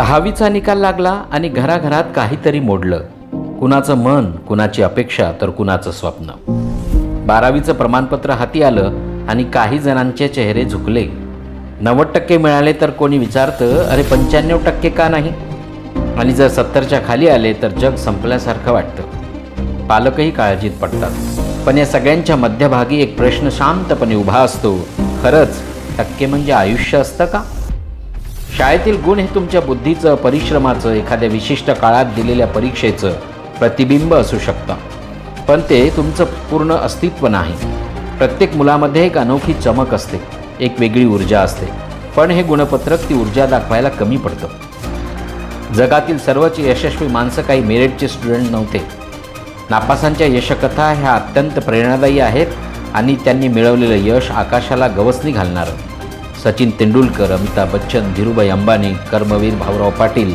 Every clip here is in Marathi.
दहावीचा निकाल लागला आणि घराघरात काहीतरी मोडलं. कुणाचं मन कुणाची अपेक्षा तर कुणाचं स्वप्न. बारावीचं प्रमाणपत्र हाती आलं आणि काही जणांचे चेहरे झुकले. नव्वद टक्के मिळाले तर कोणी विचारतं अरे पंच्याण्णव टक्के का नाही? आणि जर सत्तरच्या खाली आले तर जग संपल्यासारखं वाटतं. पालकही काळजीत पडतात. पण या सगळ्यांच्या मध्यभागी एक प्रश्न शांतपणे उभा असतो. खरंच टक्के म्हणजे आयुष्य असतं का? शाळेतील गुण हे तुमच्या बुद्धीचं परिश्रमाचं एखाद्या विशिष्ट काळात दिलेल्या परीक्षेचं प्रतिबिंब असू शकतं. पण ते तुमचं पूर्ण अस्तित्व नाही. प्रत्येक मुलामध्ये एक अनोखी चमक असते. एक वेगळी ऊर्जा असते. पण हे गुणपत्रक ती ऊर्जा दाखवायला कमी पडतं. जगातील सर्वच यशस्वी माणसं काही मेरिटचे स्टुडंट नव्हते. नापासांच्या यशकथा ह्या अत्यंत प्रेरणादायी आहेत आणि त्यांनी मिळवलेलं यश आकाशाला गवसणी घालणारं. Sachin Tendulkar Amitabh Bachchan Dhirubhai Ambani Karmaveer Bhaurao Patil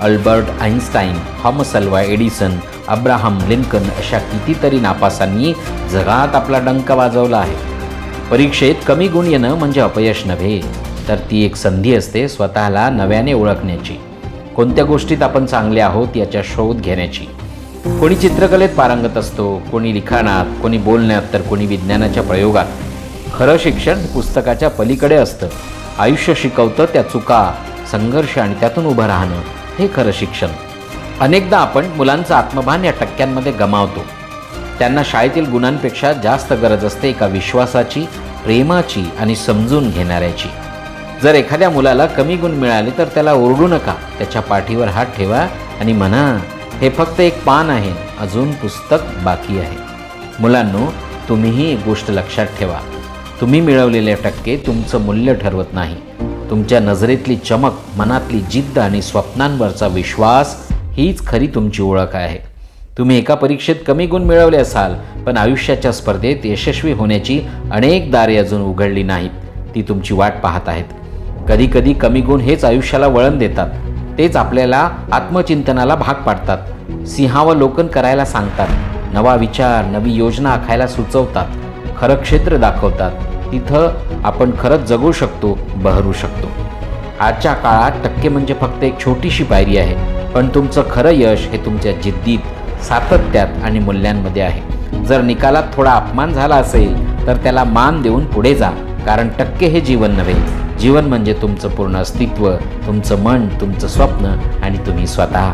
Albert Einstein Thomas Alva Edison Abraham Lincoln अशा कितीतरी नापासांनी जगात आपला डंक वाजवला आहे. परीक्षेत कमी गुण येणं म्हणजे अपयश नव्हे तर ती एक संधी असते स्वतःला नव्याने ओळखण्याची. कोणत्या गोष्टीत आपण चांगले आहोत याच्या शोध घेण्याची. कोणी चित्रकलेत पारंगत असतो कोणी लिखाणात कोणी बोलण्यात तर कोणी विज्ञानाच्या प्रयोगात. खरं शिक्षण पुस्तकाच्या पलीकडे असतं. आयुष्य शिकवतं त्या चुका संघर्ष आणि त्यातून उभं राहणं हे खरं शिक्षण. अनेकदा आपण मुलांचं आत्मभान या टक्क्यांमध्ये गमावतो. त्यांना शाळेतील गुणांपेक्षा जास्त गरज असते एका विश्वासाची प्रेमाची आणि समजून घेणाऱ्याची. जर एखाद्या मुलाला कमी गुण मिळाले तर त्याला ओरडू नका. त्याच्या पाठीवर हात ठेवा आणि म्हणा हे फक्त एक पान आहे अजून पुस्तक बाकी आहे. मुलांनो तुम्हीही एक गोष्ट लक्षात ठेवा. तुम्ही मिळवलेले टक्के तुमचं मूल्य ठरवत नाही. तुमच्या नजरेतली चमक मनातली जिद्द आणि स्वप्नांवरचा विश्वास हीच खरी तुमची ओळख आहे. तुम्ही एका परीक्षेत कमी गुण मिळवले असाल पण आयुष्याच्या स्पर्धेत यशस्वी होण्याची अनेक दारे अजून उघडली नाहीत. ती तुमची वाट पाहत आहेत. कधीकधी कमी गुण हेच आयुष्याला वळण देतात. तेच आपल्याला आत्मचिंतनाला भाग पाडतात. सिंहावलोकन करायला सांगतात. नवा विचार नवी योजना आखायला सुचवतात. खरं क्षेत्र दाखवतात. तिथं आपण खरंच जगू शकतो बहरू शकतो. आजच्या काळात टक्के म्हणजे फक्त एक छोटीशी पायरी आहे पण तुमचं खरं यश हे तुमच्या जिद्दीत सातत्यात आणि मूल्यांमध्ये आहे. जर निकालात थोडा अपमान झाला असेल तर त्याला मान देऊन पुढे जा कारण टक्के हे जीवन नव्हे. जीवन म्हणजे तुमचं पूर्ण अस्तित्व तुमचं मन तुमचं स्वप्न आणि तुम्ही स्वतः.